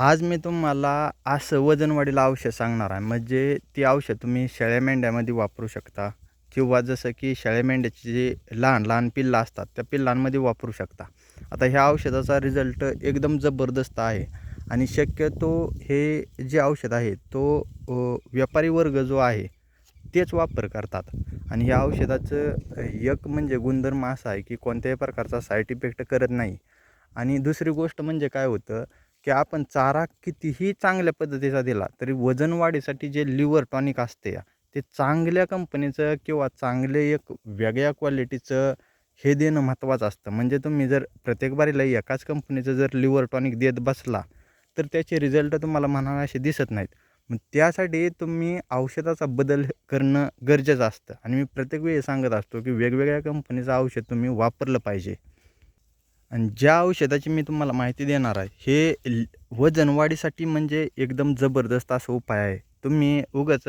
आज मी तुम्हाला असं वजनवाढीला औषध सांगणार आहे. म्हणजे ती औषध तुम्ही शेळ्या मेंढ्यामध्ये वापरू शकता. किंवा जसं की शेळ्या मेंढ्याची जे लहान लहान पिल्लं असतात त्या पिल्लांमध्ये वापरू शकता. आता ह्या औषधाचा रिझल्ट एकदम जबरदस्त आहे. आणि शक्यतो हे जे औषध आहे तो व्यापारी वर्ग जो आहे तेच वापर करतात. आणि ह्या औषधाचं एक म्हणजे गुणधर्म असा आहे की कोणत्याही प्रकारचा साईड इफेक्ट करत नाही. आणि दुसरी गोष्ट म्हणजे काय होतं की आपण चारा कितीही चांगल्या पद्धतीचा दिला तरी वजन वाढीसाठी जे लिव्हर टॉनिक असते ते चांगल्या कंपनीचं किंवा चांगले एक वेगळ्या क्वालिटीचं हे देणं महत्त्वाचं असतं. म्हणजे तुम्ही जर प्रत्येक बारीला एकाच कंपनीचं जर लिव्हर टॉनिक देत बसला तर त्याचे रिझल्ट तुम्हाला म्हणावे असे दिसत नाहीत. मग त्यासाठी तुम्ही औषधाचा बदल करणं गरजेचं असतं. आणि मी प्रत्येक वेळी सांगत असतो की वेगवेगळ्या कंपनीचं औषध तुम्ही वापरलं पाहिजे. आणि ज्या औषधाची मी तुम्हाला माहिती देणार आहे हे वजनवाढीसाठी म्हणजे एकदम जबरदस्त असा उपाय आहे. तुम्ही उगाच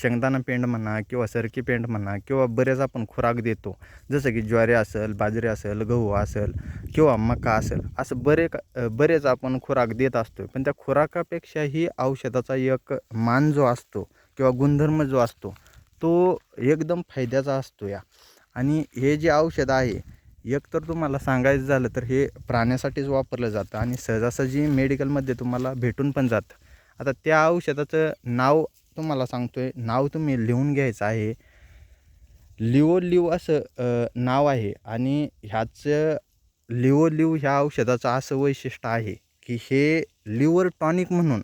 शेंगदाणा पेंड म्हणा किंवा सरकी पेंड म्हणा किंवा बरेच आपण खुराक देतो. जसं की ज्वारी असेल बाजरी असेल गहू असेल किंवा मका असेल असं बरे बरेच आपण खुराक देत असतो पण त्या खुराकापेक्षाही औषधाचा एक मान जो असतो किंवा गुणधर्म जो असतो तो एकदम फायद्याचा असतो या. आणि हे जे औषध आहे एक तर तुम्हाला सांगायचं झालं तर हे प्राण्यासाठीच वापरलं जातं आणि सहजासहजी मेडिकलमध्ये तुम्हाला भेटून पण जातं. आता त्या औषधाचं नाव तुम्हाला सांगतो आहे नाव तुम्ही लिहून घ्यायचं आहे. लिओ लिव असं नाव आहे आणि ह्याचं लिओ लिव ह्या औषधाचं असं वैशिष्ट्य आहे की हे लिव्हर टॉनिक म्हणून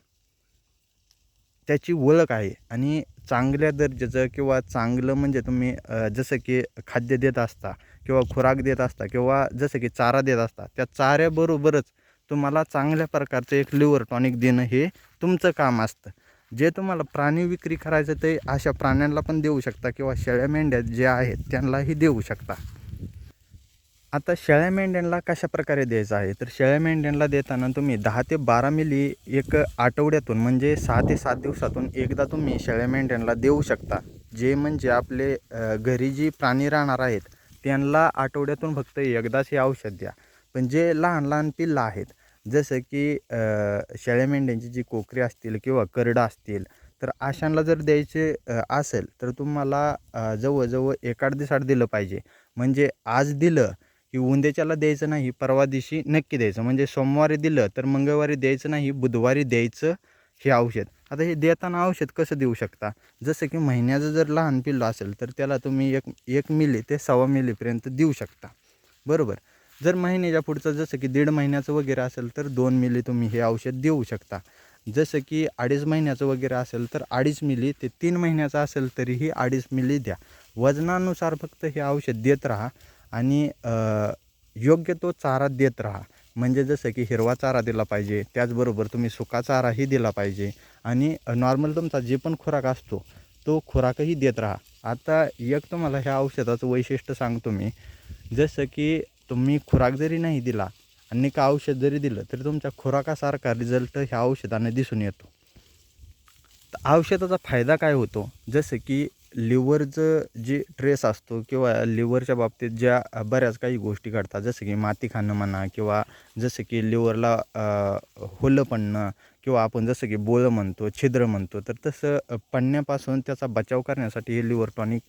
त्याची ओळख आहे आणि चांगल्या दर्जाचं किंवा चांगलं म्हणजे तुम्ही जसं की खाद्य देत असता किंवा खुराक देत असता किंवा जसं की चारा देत असता त्या चाऱ्याबरोबरच तुम्हाला चांगल्या प्रकारचं एक लिव्हर टॉनिक देणं हे तुमचं काम असतं. जे तुम्हाला प्राणी विक्री करायचं ते अशा प्राण्यांना पण देऊ शकता किंवा शेळ्या मेंढ्या जे आहेत त्यांनाही देऊ शकता. आता शेळ्या मेंढ्यांना कशा प्रकारे द्यायचं आहे? तर शेळ्या मेंढ्यांना देताना तुम्ही दहा ते बारा मिली एक आठवड्यातून म्हणजे सहा ते सात दिवसातून एकदा तुम्ही शेळ्या मेंढ्यांना देऊ शकता. जे म्हणजे आपले घरी जी प्राणी राहणार आहेत त्यांना आठवड्यातून फक्त एकदाच हे औषध द्या. पण जे लहान लहान पिल्लं आहेत जसं की शेळ्या मेंढ्यांची जी कोकरी असतील किंवा करडं असतील तर अशांना जर द्यायचे असेल तर तुम्हाला जवळजवळ एकाड आठ दिलं पाहिजे. म्हणजे आज दिलं की उंदेच्याला द्यायचं नाही परवा दिवशी नक्की द्यायचं. म्हणजे सोमवारी दिलं तर मंगळवारी द्यायचं नाही बुधवारी द्यायचं हे औषध. आता हे देताना औषध कसं देऊ शकता? जसं की महिन्याचं जर लहान पिल्लं असेल तर त्याला तुम्ही एक एक मिली ते सव्वा मिलीपर्यंत देऊ शकता. बरोबर? जर महिन्याच्या पुढचं जसं की दीड महिन्याचं वगैरे असेल तर दोन मिली तुम्ही हे औषध देऊ शकता. जसं की अडीच महिन्याचं वगैरे असेल तर अडीच मिली ते तीन महिन्याचं असेल तरीही अडीच मिली द्या. वजनानुसार फक्त हे औषध देत राहा आणि योग्य तो चारा देत राहा. म्हणजे जसं की हिरवा चारा दिला पाहिजे त्याचबरोबर तुम्ही सुका चाराही दिला पाहिजे. आणि नॉर्मल तुमचा जे पण खुराक असतो तो खुराकही देत राहा. आता एक तुम्हाला ह्या औषधाचं वैशिष्ट्य सांगतो मी. जसं की तुम्ही खुराक जरी नाही दिला आणि का औषध जरी दिलं तरी तुमच्या खुराकासारखा रिझल्ट ह्या औषधाने दिसून येतो. तर औषधाचा फायदा काय होतो? जसं की लिव्हरचं जे ट्रेस असतो किंवा लिव्हरच्या बाबतीत ज्या बऱ्याच काही गोष्टी घडतात जसं की माती खाणं म्हणा किंवा जसं की लिव्हरला होलं पडणं किंवा आपण जसं की बोळं म्हणतो छिद्र म्हणतो तर तसं पडण्यापासून त्याचा बचाव करण्यासाठी हे लिव्हर टॉनिक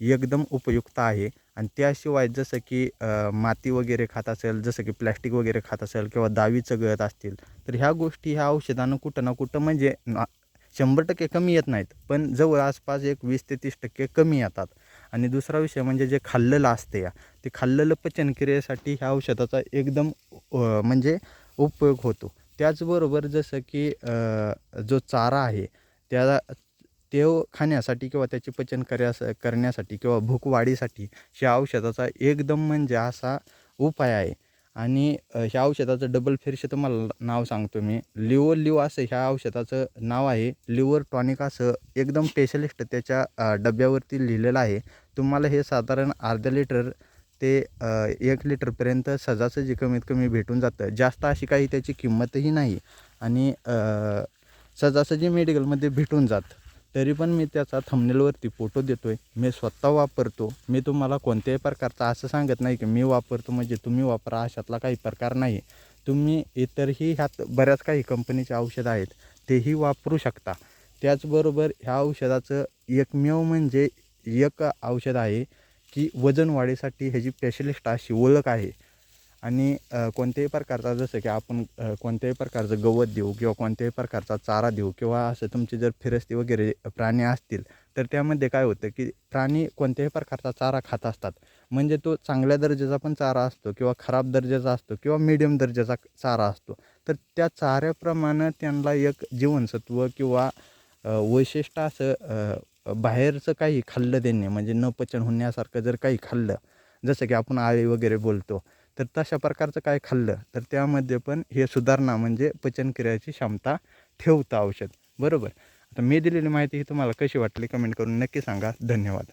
एकदम उपयुक्त आहे. आणि त्याशिवाय जसं की माती वगैरे खात असेल जसं की प्लॅस्टिक वगैरे खात असेल किंवा दावीचं गळत असतील तर ह्या गोष्टी ह्या औषधानं कुठं ना कुठं म्हणजे शंभर टक्के कमी येत नाहीत पण जवळ आसपास एक वीस ते तीस टक्के कमी येतात. आणि दुसरा विषय म्हणजे जे खाल्लेलं असते या ते खाल्लेलं पचनक्रियेसाठी ह्या औषधाचा एकदम म्हणजे उपयोग होतो. त्याचबरोबर जसं की जो चारा आहे त्याला तो खाण्यासाठी किंवा त्याची पचन कर्यास करण्यासाठी किंवा भूक वाढीसाठी ह्या औषधाचा एकदम म्हणजे असा उपाय आहे. आणि ह्या औषधाचं डबल फेरशे तुम्हाला नाव सांगतो मी. लिवर लिव असं ह्या औषधाचं नाव आहे. लिवर टॉनिक असं एकदम स्पेशलिस्ट त्याच्या डब्यावरती लिहिलेलं आहे. तुम्हाला हे साधारण अर्धा लिटर ते एक लिटरपर्यंत सहजासहजी कमीत कमी भेटून जातं. जास्त अशी काही त्याची किंमतही नाही. आणि सजासजी मेडिकलमध्ये भेटून जातं. तरी पण मी त्याचा थंबनेलवरती फोटो देतो आहे मी स्वतः वापरतो. मी तुम्हाला कोणत्याही प्रकारचा असं सांगत नाही की मी वापरतो म्हणजे तुम्ही वापरा अशातला काही प्रकार नाही. तुम्ही इतरही ह्यात बऱ्याच काही कंपनीचे औषधं आहेत तेही वापरू शकता. त्याचबरोबर ह्या औषधाचं एकमेव म्हणजे एक औषध आहे की वजन वाढीसाठी ह्याची स्पेशलिस्ट अशी ओळख आहे. आणि कोणत्याही प्रकारचा जसं की आपण कोणत्याही प्रकारचं गवत देऊ किंवा कोणत्याही प्रकारचा चारा देऊ किंवा असं तुमचे जर फिरस्ती वगैरे प्राणी असतील तर त्यामध्ये काय होतं की प्राणी कोणत्याही प्रकारचा चारा खात असतात. म्हणजे तो चांगल्या दर्जाचा पण चारा असतो किंवा खराब दर्जाचा असतो किंवा मिडियम दर्जाचा चारा असतो. तर त्या चाऱ्याप्रमाणे त्यांना एक जीवनसत्व किंवा वैशिष्ट्य असं बाहेरचं काही खाल्लं त्यांनी म्हणजे न पचन होण्यासारखं जर काही खाल्लं जसं की आपण आळी वगैरे बोलतो तर तशा प्रकारचं काय खाल्लं तर त्यामध्ये पण हे सुधारणा म्हणजे पचनक्रियाची क्षमता ठेवतं औषध. बरोबर? आता मी दिलेली माहिती ही तुम्हाला कशी वाटली कमेंट करून नक्की सांगा. धन्यवाद.